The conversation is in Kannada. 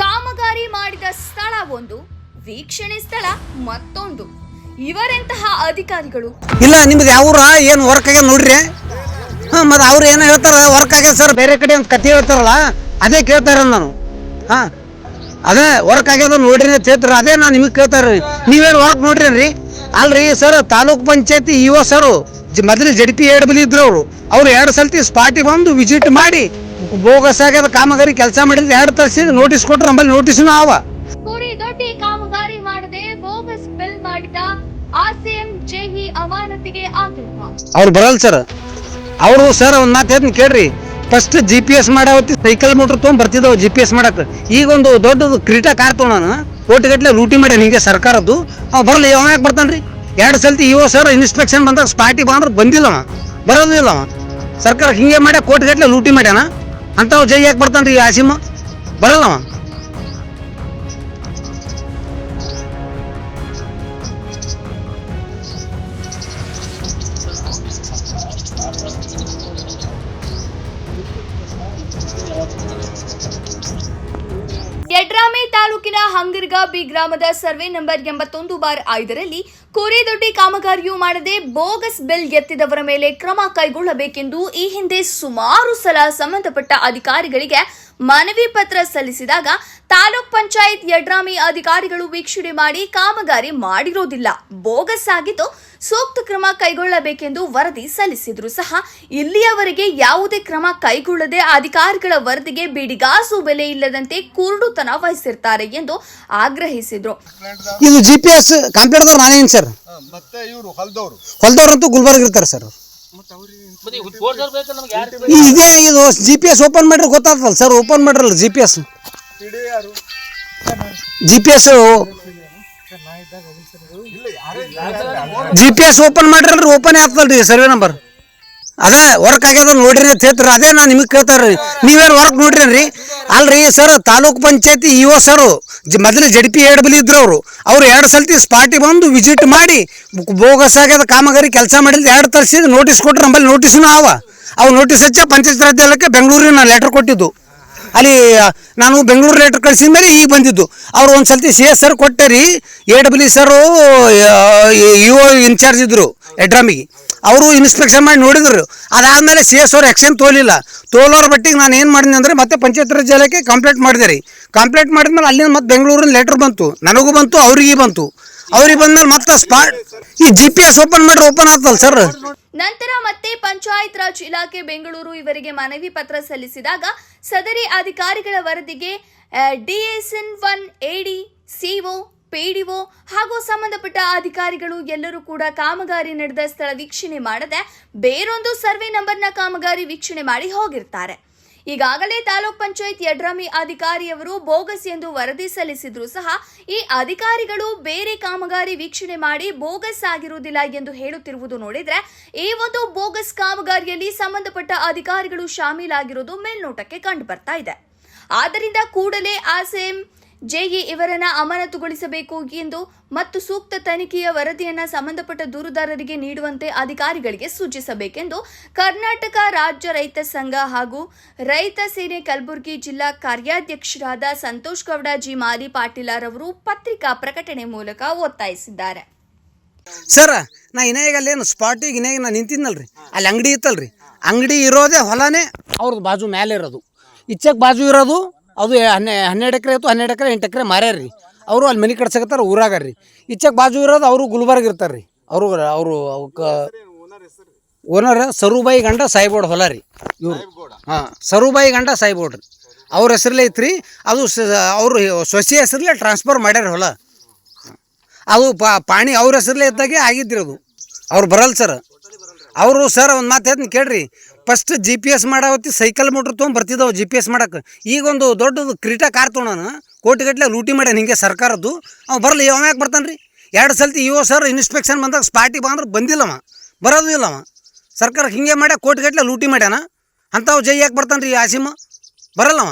ಕಾಮಗಾರಿ ಮಾಡಿದ ಸ್ಥಳ ಒಂದು, ವೀಕ್ಷಣೆ ಸ್ಥಳ ಮತ್ತೊಂದು. ಇವರೆಂತಹ ಅಧಿಕಾರಿಗಳು? ಇಲ್ಲ ನಿಮ್ದು ಯಾವ ಊರ? ಏನು ವರ್ಕ್ ಆಗ್ಯದ ನೋಡ್ರಿ? ಹಾಂ, ಮತ್ತು ಅವ್ರು ಏನೋ ಹೇಳ್ತಾರ ವರ್ಕ್ ಆಗ್ಯದ ಸರ್ ಬೇರೆ ಕಡೆ ಒಂದು ಕತೆ ಹೇಳ್ತಾರಲ್ಲ, ಅದೇ ಕೇಳ್ತಾರ ನಾನು. ಹಾಂ, ಅದೇ ವರ್ಕ್ ಆಗ್ಯದ ನೋಡ್ರಿ ಅಂತ ಹೇಳ್ತಾರ, ಅದೇ ನಾನು ನಿಮಗೆ ಕೇಳ್ತಾರ. ನೀವೇನು ವರ್ಕ್ ನೋಡ್ರಿ ಅಲ್ರಿ ಸರ್ ತಾಲೂಕ್ ಪಂಚಾಯತಿ ಇವ ಸರು ಮೊದಲು ಜಡ್ ಪಿ ಎರಡು ಬಲಿ ಇದ್ರು ಅವರು. ಅವ್ರು ಎರಡು ಸಲತಿ ಸ್ಪಾಟಿಗೆ ಬಂದು ವಿಸಿಟ್ ಮಾಡಿ ಬೋಗಸ್ ಆಗ್ಯದ ಕಾಮಗಾರಿ ಕೆಲಸ ಮಾಡಿದ್ರೆ ಎರಡು ತರಿಸಿ ನೋಟಿಸ್ ಕೊಟ್ರು ನಮ್ಮಲ್ಲಿ ನೋಟಿಸ್ನು ಅವ ದೊಡ್ಡ ಕಾಮಗಾರಿ ಮಾಡದೆ ಬೋಗಸ್ ಬಿಲ್ ಮಾಡಿದ ಆರ್ಸಿಎಂ ಜೇಹಿ ಅಮಾನತಿಗೆ ಅವ್ರು ಬರಲ್ಲ ಸರ್ ಅವರು ಸರ್ ಒಂದು ಮಾತು ಹೇಳ್ತೀನಿ ಕೇಳ್ರಿ. ಫಸ್ಟ್ ಜಿ ಪಿ ಎಸ್ ಮಾಡಾವತ್ತಿ ಸೈಕಲ್ ಮೋಟರ್ ತೊಗೊಂಡ್ ಬರ್ತಿದ್ದವು ಜಿ ಪಿ ಎಸ್ ಮಾಡಕ್ಕೆ ಈಗ ಒಂದು ದೊಡ್ಡದು ಕ್ರೀಟಾ ಕಾರ್ ತೊಗೊಂಡಾನ ಕೋಟಿಗಟ್ಟಲೆ ಲೂಟಿ ಮಾಡ್ಯಾನ ಹಿಂಗೆ ಸರ್ಕಾರದ್ದು. ಅವ ಬರಲ್ಲ ಯಾವ ಯಾಕೆ ಬರ್ತಾನ್ರಿ ಎರಡು ಸಲ್ತಿ ಇವ ಸರ್ ಇನ್ಸ್ಪೆಕ್ಷನ್ ಬಂದಾಗ ಸ್ಪಾಟಿ ಬಂದ್ರೆ ಬಂದಿಲ್ಲ ಅವ. ಬರೋದಿಲ್ಲ ಅವ. ಸರ್ಕಾರ ಹಿಂಗೆ ಮಾಡ್ಯ ಕೋಟಿಗಟ್ಟಲೆ ಲೂಟಿ ಮಾಡ್ಯಾನ. ಅಂಥವ್ ಜೈ ಯಾಕೆ ಬರ್ತಾನೆ ರೀ ಆಸಿಮ? ಬರಲ್ಲ ಅವ. ಯಡ್ರಾಮೆ ತಾಲೂಕಿನ ಹಂಗರ್ಗಾ ಬಿ ಗ್ರಾಮದ ಸರ್ವೆ ನಂಬರ್ ಎಂಬತ್ತೊಂದು ಬಾರ್ ಐದರಲ್ಲಿ ಕೋರೆದೊಡ್ಡಿ ಕಾಮಗಾರಿಯೂ ಮಾಡದೆ ಬೋಗಸ್ ಬಿಲ್ ಎತ್ತಿದವರ ಮೇಲೆ ಕ್ರಮ ಕೈಗೊಳ್ಳಬೇಕೆಂದು ಈ ಹಿಂದೆ ಸುಮಾರು ಸಲ ಸಂಬಂಧಪಟ್ಟ ಅಧಿಕಾರಿಗಳಿಗೆ ಮನವಿ ಪತ್ರ ಸಲ್ಲಿಸಿದಾಗ ತಾಲೂಕ್ ಪಂಚಾಯತ್ ಯಡ್ರಾಮಿ ಅಧಿಕಾರಿಗಳು ವೀಕ್ಷಣೆ ಮಾಡಿ ಕಾಮಗಾರಿ ಮಾಡಿರೋದಿಲ್ಲ. ಬೋಗಸ್ ಆಗಿದ್ದು ಸೂಕ್ತ ಕ್ರಮ ಕೈಗೊಳ್ಳಬೇಕೆಂದು ವರದಿ ಸಲ್ಲಿಸಿದ್ರು ಸಹ ಇಲ್ಲಿಯವರೆಗೆ ಯಾವುದೇ ಕ್ರಮ ಕೈಗೊಳ್ಳದೆ ಅಧಿಕಾರಿಗಳ ವರದಿಗೆ ಬಿಡಿಗಾಸು ಬೆಲೆ ಇಲ್ಲದಂತೆ ಕುರುಡುತನ ವಹಿಸಿರ್ತಾರೆ ಎಂದು ಆಗ್ರಹಿಸಿದ್ರು. ಇದು ಜಿ ಪಿ ಎಸ್ ನಾನೇನು ಸರ್? ಮತ್ತೆ ಇವರು ಹೊಲದವರು. ಹೊಲ್ದವ್ರಂತೂ ಗುಲ್ಬರ್ಗ ಇರ್ತಾರೆ ಸರ್. ಇದೇ ಇದು ಜಿ ಪಿ ಎಸ್ ಓಪನ್ ಮಾಡಿರೋ ಗೊತ್ತಾಗ್ತಲ್ಲ ಸರ್ ಓಪನ್ ಮಾಡಿರಲ್ಲ G P S G P S G P S open ಮಾಡ್ರಲ್ರಿ open ಆಗ್ತದಲ್ರಿ ಸರ್ವೆ ನಂಬರ್ ಅದೇ ವರ್ಕ್ ಆಗ್ಯದ ನೋಡ್ರಿ ಅಂತ ಹೇಳ್ತಾರ. ಅದೇ ನಾನು ನಿಮಗೆ ಕೇಳ್ತಾರ್ರಿ ನೀವೇನು ವರ್ಕ್ ನೋಡ್ರಿ ಅಲ್ರಿ sir taluk panchayati E O sir ಮೊದಲು ಜಡ್ ಪಿ ಎರಡು ಬಲಿ ಇದ್ರು ಅವರು. ಅವ್ರು ಎರಡು ಸಲ್ತಿ ಸ್ಪಾಟಿ ಬಂದು ವಿಸಿಟ್ ಮಾಡಿ, ಬೋಗಸ್ ಆಗ್ಯದ, ಕಾಮಗಾರಿ ಕೆಲಸ ಮಾಡಿದ್ರೆ ಎರಡು ತರಿಸಿದ ನೋಟಿಸ್ ಕೊಟ್ರು ನಮ್ಮಲ್ಲಿ ನೋಟಿಸ್ನೂ ಅವ ಅವು ನೋಟಿಸ್ ಹಚ್ಚ ಪಂಚಾಯತ್ ರಾಜ್ಯಾಲಯಕ್ಕೆ ಬೆಂಗಳೂರಿಗೆ ನಾನು ಲೆಟರ್ ಕೊಟ್ಟಿದ್ದು. ಅಲ್ಲಿ ನಾನು ಬೆಂಗಳೂರು ಲೆಟ್ರ್ ಕಳಿಸಿದ ಮೇಲೆ ಈಗ ಬಂದಿದ್ದು. ಅವ್ರು ಒಂದು ಸಲ್ತಿ ಸಿ ಎಸ್ ಸರ್ ಕೊಟ್ಟರಿ ಎ ಡಬ್ಲ್ಯೂ ಸರು ಯು ಇನ್ಚಾರ್ಜ್ ಇದ್ದರು ಎಡ್ರಾಮಿಗೆ. ಅವರು ಇನ್ಸ್ಪೆಕ್ಷನ್ ಮಾಡಿ ನೋಡಿದ್ರು. ಅದಾದಮೇಲೆ ಸಿ ಎಸ್ ಅವ್ರು ಆ್ಯಕ್ಷನ್ ತೋಲಿಲ್ಲ. ತೋಲೋರ ಬಟ್ಟಿಗೆ ನಾನು ಏನು ಮಾಡಿದೆ ಅಂದರೆ ಮತ್ತೆ ಪಂಚಾಯತ್ ರಾಜ್ ಕಂಪ್ಲೇಂಟ್ ಮಾಡಿದೆ ರೀ. ಕಂಪ್ಲೇಂಟ್ ಮಾಡಿದ್ಮೇಲೆ ಅಲ್ಲಿಂದ ಮತ್ತೆ ಬೆಂಗಳೂರಿನ ಲೆಟ್ರ್ ಬಂತು. ನನಗೂ ಬಂತು, ಅವ್ರಿಗೆ ಬಂತು. ಅವ್ರಿಗೆ ಬಂದ್ಮೇಲೆ ಮತ್ತೆ ಸ್ಪಾಟ್ ಈ ಜಿ ಪಿ ಎಸ್ ಓಪನ್ ಮಾಡಿರಿ ಓಪನ್ ಆಗ್ತಲ್ಲ ಸರ್ ನಂತರ ಮತ್ತೆ ಪಂಚಾಯತ್ ರಾಜ್ ಇಲಾಖೆ ಬೆಂಗಳೂರು ಇವರಿಗೆ ಮನವಿ ಪತ್ರ ಸಲ್ಲಿಸಿದಾಗ ಸದರಿ ಅಧಿಕಾರಿಗಳ ವರದಿಗೆ DSN one AD CO PDO ಹಾಗೂ ಸಂಬಂಧಪಟ್ಟ ಅಧಿಕಾರಿಗಳು ಎಲ್ಲರೂ ಕೂಡ ಕಾಮಗಾರಿ ನಡೆದ ಸ್ಥಳ ವೀಕ್ಷಣೆ ಮಾಡದೆ ಬೇರೊಂದು ಸರ್ವೆ ನಂಬರ್ನ ಕಾಮಗಾರಿ ವೀಕ್ಷಣೆ ಮಾಡಿ ಹೋಗಿರ್ತಾರೆ. ಈಗಾಗಲೇ ತಾಲೂಕ್ ಪಂಚಾಯತ್ ಯಡ್ರಾಮಿ ಅಧಿಕಾರಿಯವರು ಬೋಗಸ್ ಎಂದು ವರದಿ ಸಲ್ಲಿಸಿದ್ರು ಸಹ ಈ ಅಧಿಕಾರಿಗಳು ಬೇರೆ ಕಾಮಗಾರಿ ವೀಕ್ಷಣೆ ಮಾಡಿ ಬೋಗಸ್ ಆಗಿರುವುದಿಲ್ಲ ಎಂದು ಹೇಳುತ್ತಿರುವುದು ನೋಡಿದ್ರೆ ಈ ಒಂದು ಬೋಗಸ್ ಕಾಮಗಾರಿಯಲ್ಲಿ ಸಂಬಂಧಪಟ್ಟ ಅಧಿಕಾರಿಗಳು ಶಾಮೀಲಾಗಿರುವುದು ಮೇಲ್ನೋಟಕ್ಕೆ ಕಂಡು ಬರ್ತಾ ಇದೆ. ಆದ್ದರಿಂದ ಕೂಡಲೇ ಆರ್ಸಿಎಂ ಜೆಇ ಇವರನ್ನ ಅಮಾನತುಗೊಳಿಸಬೇಕು ಎಂದು ಮತ್ತು ಸೂಕ್ತ ತನಿಖೆಯ ವರದಿಯನ್ನ ಸಂಬಂಧಪಟ್ಟ ದೂರುದಾರರಿಗೆ ನೀಡುವಂತೆ ಅಧಿಕಾರಿಗಳಿಗೆ ಸೂಚಿಸಬೇಕೆಂದು ಕರ್ನಾಟಕ ರಾಜ್ಯ ರೈತ ಸಂಘ ಹಾಗೂ ರೈತ ಸೇನೆ ಕಲಬುರಗಿ ಜಿಲ್ಲಾ ಕಾರ್ಯಾಧ್ಯಕ್ಷರಾದ ಸಂತೋಷ್ ಗೌಡ ಜಿ. ಮಾಲಿ ಪಾಟೀಲರವರು ಪತ್ರಿಕಾ ಪ್ರಕಟಣೆ ಮೂಲಕ ಒತ್ತಾಯಿಸಿದ್ದಾರೆ. ಸರ್ ನಾ ಇನ್ನಾಗ ಏನು ಸ್ಪಾಟಿಗೆ ಇನ್ನಾಗ ನಾನು ನಿಂತಿದ್ನಲ್ರಿ? ಅಲ್ಲಿ ಅಂಗಡಿ ಇತ್ತಲ್ರಿ. ಅಂಗಡಿ ಇರೋದೇ ಹೊಲನೇ. ಅವ್ರದ್ದು ಬಾಜು ಮೇಲೆ ಇರೋದು ಇಚ್ಚಕ್ಕೆ ಬಾಜು ಇರೋದು ಅದು ಹನ್ನೆ ಹನ್ನೆರಡು ಎಕರೆ ಇತ್ತು, ಹನ್ನೆರಡು ಎಕರೆ, ಎಂಟು ಎಕರೆ ಮಾರ್ಯಾರ ರೀ. ಅವರು ಅಲ್ಲಿ ಮನೆ ಕಟ್ಸಕತ್ತಾರ, ಊರಾಗ ರೀ. ಇಚ್ಚಕ್ಕೆ ಬಾಜು ಇರೋದು ಅವರು ಗುಲ್ಬರ್ಗ ಇರ್ತಾರೆ ರೀ. ಅವರು ಅವರು ಅವಕ್ಕೆ ಓನರ್ ಸರುಬಾಯಿ ಗಂಡ ಸಾಯಿಬೋಡ್ ಹೊಲ ರೀ ಇವರು. ಹಾಂ, ಸರುಬಾಯಿ ಗಂಡ ಸಾಯಿಬೋಡ್ ಅವ್ರ ಹೆಸರಲ್ಲೇ ಐತ್ರಿ. ಅದು ಅವರು ಸೊಸೆ ಹೆಸರಲ್ಲೇ ಟ್ರಾನ್ಸ್ಫರ್ ಮಾಡ್ಯಾರ ಹೊಲ. ಅದು ಪಾಣಿ ಅವ್ರ ಹೆಸರಲ್ಲೇ ಇದ್ದಾಗೆ ಆಗಿದ್ದಿರೋದು ಅವ್ರು ಬರಲ್ಲ ಸರ್. ಅವರು ಸರ್ ಒಂದು ಮಾತು ಹೇಳ್ತೀನಿ ಕೇಳ್ರಿ. ಫಸ್ಟ್ ಜಿ ಪಿ ಎಸ್ ಮಾಡಾವತ್ತಿ ಸೈಕಲ್ ಮೋಟ್ರ್ ತೊಗೊಂಡು ಬರ್ತಿದ್ದವು ಜಿ ಪಿ ಎಸ್ ಮಾಡಕ್ಕೆ ಈಗ ಒಂದು ದೊಡ್ಡದು ಕ್ರೀಟಾ ಕಾರ್ ತೊಗೊಂಡಾನ ಕೋಟಿಗಟ್ಟಲೆ ಲೂಟಿ ಮಾಡ್ಯಾನ ಹಿಂಗೆ ಸರ್ಕಾರದ್ದು. ಅವ ಬರಲಿ, ಅವ ಯಾಕೆ ಬರ್ತಾನೆ ರೀ ಎರಡು ಸಲ್ತಿ ಇವ ಸರ್ ಇನ್ಸ್ಪೆಕ್ಷನ್ ಬಂದಾಗ ಸ್ಪಾಟಿಗೆ ಬಂದ್ರೆ ಬಂದಿಲ್ಲವ, ಬರೋದು ಇಲ್ಲವ. ಸರ್ಕಾರ ಹಿಂಗೆ ಮಾಡ್ಯ ಕೋಟಿಗಟ್ಟಲೆ ಲೂಟಿ ಮಾಡ್ಯಾನ, ಅಂಥವು ಜೈ ಯಾಕೆ ಬರ್ತಾನೆ ರೀ ಆಸಿಮ ಬರಲ್ಲವ.